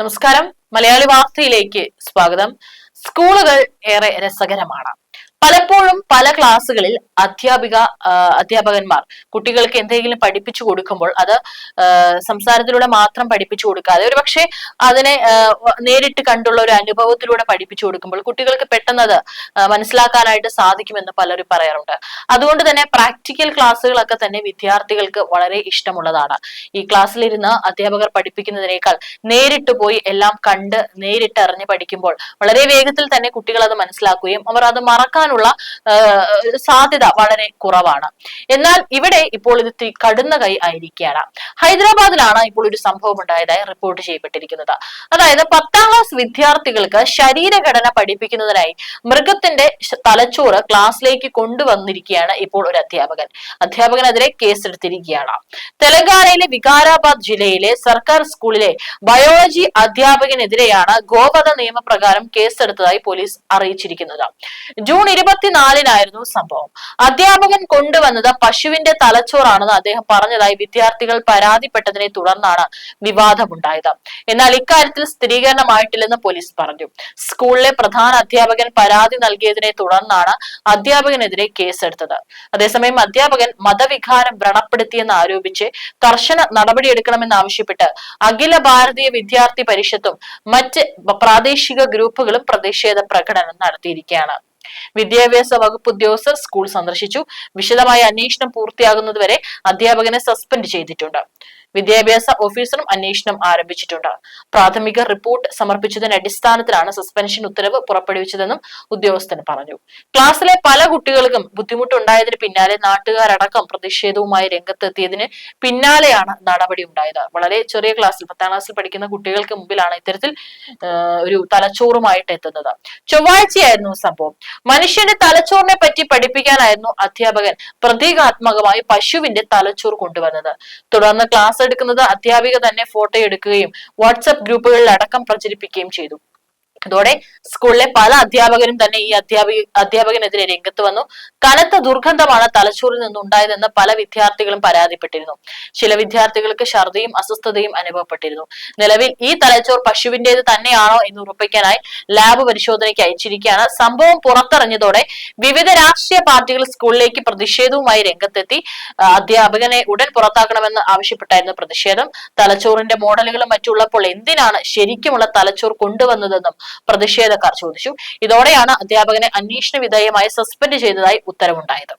നമസ്കാരം. മലയാളി വാർത്തയിലേക്ക് സ്വാഗതം. സ്കൂളുകൾ ഏറെ രസകരമാണ്. പലപ്പോഴും പല ക്ലാസ്സുകളിൽ അധ്യാപിക അധ്യാപകന്മാർ കുട്ടികൾക്ക് എന്തെങ്കിലും പഠിപ്പിച്ചു കൊടുക്കുമ്പോൾ അത് സംസാരത്തിലൂടെ മാത്രം പഠിപ്പിച്ചു കൊടുക്കാതെ ഒരു പക്ഷേ അതിനെ നേരിട്ട് കണ്ടുള്ള ഒരു അനുഭവത്തിലൂടെ പഠിപ്പിച്ചു കൊടുക്കുമ്പോൾ കുട്ടികൾക്ക് പെട്ടെന്ന് അത് മനസ്സിലാക്കാനായിട്ട് സാധിക്കുമെന്ന് പലരും പറയാറുണ്ട്. അതുകൊണ്ട് തന്നെ പ്രാക്ടിക്കൽ ക്ലാസ്സുകളൊക്കെ തന്നെ വിദ്യാർത്ഥികൾക്ക് വളരെ ഇഷ്ടമുള്ളതാണ്. ഈ ക്ലാസ്സിലിരുന്ന് അധ്യാപകർ പഠിപ്പിക്കുന്നതിനേക്കാൾ നേരിട്ട് പോയി എല്ലാം കണ്ട് നേരിട്ട് അറിഞ്ഞ് പഠിക്കുമ്പോൾ വളരെ വേഗത്തിൽ തന്നെ കുട്ടികൾ അത് മനസ്സിലാക്കുകയും അവർ അത് മറക്കാനുള്ള ആ, സാധ്യത വളരെ കുറവാണ്. എന്നാൽ ഇവിടെ ഇപ്പോൾ ഇത് കടുന്ന കൈ ആയിരിക്കുകയാണ്. ഹൈദരാബാദിലാണ് ഇപ്പോൾ ഒരു സംഭവം ഉണ്ടായതായി റിപ്പോർട്ട് ചെയ്യപ്പെട്ടിരിക്കുന്നത്. അതായത് പത്താം ക്ലാസ് വിദ്യാർത്ഥികൾക്ക് ശരീരഘടന പഠിപ്പിക്കുന്നതിനായി മൃഗത്തിന്റെ തലച്ചോറ് ക്ലാസ്സിലേക്ക് കൊണ്ടുവന്നിരിക്കുകയാണ് ഇപ്പോൾ ഒരു അധ്യാപകൻ. അധ്യാപകനെതിരെ കേസെടുത്തിരിക്കുകയാണ്. തെലങ്കാനയിലെ വികാരാബാദ് ജില്ലയിലെ സർക്കാർ സ്കൂളിലെ ബയോളജി അധ്യാപകനെതിരെയാണ് ഗോവധ നിയമപ്രകാരം കേസെടുത്തതായി പോലീസ് അറിയിച്ചിരിക്കുന്നത്. ജൂൺ ഇരുപത്തിനാലിനായിരുന്നു സംഭവം. അധ്യാപകൻ കൊണ്ടുവന്നത് പശുവിന്റെ തലച്ചോറാണെന്ന് അദ്ദേഹം പറഞ്ഞതായി വിദ്യാർത്ഥികൾ പരാതിപ്പെട്ടതിനെ തുടർന്നാണ് വിവാദമുണ്ടായത്. എന്നാൽ ഇക്കാര്യത്തിൽ സ്ഥിരീകരണമായിട്ടില്ലെന്ന് പോലീസ് പറഞ്ഞു. സ്കൂളിലെ പ്രധാന അധ്യാപകൻ പരാതി നൽകിയതിനെ തുടർന്നാണ് അധ്യാപകനെതിരെ കേസെടുത്തത്. അതേസമയം അധ്യാപകൻ മതവികാരം വ്രണപ്പെടുത്തിയെന്ന് ആരോപിച്ച് കർശന നടപടിയെടുക്കണമെന്നാവശ്യപ്പെട്ട് അഖില ഭാരതീയ വിദ്യാർത്ഥി പരിഷത്തും മറ്റ് പ്രാദേശിക ഗ്രൂപ്പുകളും പ്രതിഷേധ പ്രകടനം നടത്തിയിരിക്കുകയാണ്. വിദ്യാഭ്യാസ വകുപ്പ് ഉദ്യോഗസ്ഥർ സ്കൂൾ സന്ദർശിച്ചു. വിശദമായ അന്വേഷണം പൂർത്തിയാകുന്നതുവരെ അധ്യാപകനെ സസ്പെൻഡ് ചെയ്തിട്ടുണ്ട്. വിദ്യാഭ്യാസ ഓഫീസറും അന്വേഷണം ആരംഭിച്ചിട്ടുണ്ട്. പ്രാഥമിക റിപ്പോർട്ട് സമർപ്പിച്ചതിന്റെ അടിസ്ഥാനത്തിലാണ് സസ്പെൻഷൻ ഉത്തരവ് പുറപ്പെടുവിച്ചതെന്നും ഉദ്യോഗസ്ഥൻ പറഞ്ഞു. ക്ലാസ്സിലെ പല കുട്ടികൾക്കും ബുദ്ധിമുട്ടുണ്ടായതിന് പിന്നാലെ നാട്ടുകാരടക്കം പ്രതിഷേധവുമായി രംഗത്തെത്തിയതിന് പിന്നാലെയാണ് നടപടി ഉണ്ടായത് വളരെ ചെറിയ ക്ലാസ്സിൽ പത്താം ക്ലാസ്സിൽ പഠിക്കുന്ന കുട്ടികൾക്ക് മുമ്പിലാണ് ഇത്തരത്തിൽ ഒരു തലച്ചോറുമായിട്ട് എത്തുന്നത്. ചൊവ്വാഴ്ചയായിരുന്നു സംഭവം. മനുഷ്യന്റെ തലച്ചോറിനെ പറ്റി പഠിപ്പിക്കാനായിരുന്നു അധ്യാപകൻ പ്രതീകാത്മകമായി പശുവിന്റെ തലച്ചോറ് കൊണ്ടുവന്നത്. തുടർന്ന് ക്ലാസ് എടുക്കുന്നത് അധ്യാപിക തന്നെ ഫോട്ടോ എടുക്കുകയും വാട്സ്ആപ്പ് ഗ്രൂപ്പുകളിൽ അടക്കം പ്രചരിപ്പിക്കുകയും ചെയ്തു. ഇതോടെ സ്കൂളിലെ പല അധ്യാപകരും തന്നെ ഈ അധ്യാപിക അധ്യാപകനെതിരെ രംഗത്ത് വന്നു. കനത്ത ദുർഗന്ധമാണ് തലച്ചോറിൽ നിന്നുണ്ടായതെന്ന് പല വിദ്യാർത്ഥികളും പരാതിപ്പെട്ടിരുന്നു. ചില വിദ്യാർത്ഥികൾക്ക് ഛർദിയും അസ്വസ്ഥതയും അനുഭവപ്പെട്ടിരുന്നു. നിലവിൽ ഈ തലച്ചോർ പശുവിന്റേത് തന്നെയാണോ എന്ന് ഉറപ്പിക്കാനായി ലാബ് പരിശോധനയ്ക്ക് അയച്ചിരിക്കുകയാണ്. സംഭവം പുറത്തറിഞ്ഞതോടെ വിവിധ രാഷ്ട്രീയ പാർട്ടികൾ സ്കൂളിലേക്ക് പ്രതിഷേധവുമായി രംഗത്തെത്തി. അധ്യാപകനെ ഉടൻ പുറത്താക്കണമെന്ന് ആവശ്യപ്പെട്ടായിരുന്നു പ്രതിഷേധം. തലച്ചോറിന്റെ മോഡലുകളും മറ്റുള്ളപ്പോൾ എന്തിനാണ് ശരിക്കുമുള്ള തലച്ചോർ കൊണ്ടുവന്നതെന്നും പ്രതിഷേധക്കാർ ചോദിച്ചു. ഇതോടെയാണ് അധ്യാപകനെ അന്വേഷണ വിധേയമായി സസ്പെൻഡ് ചെയ്തതായി ഉത്തരവുണ്ടായത്.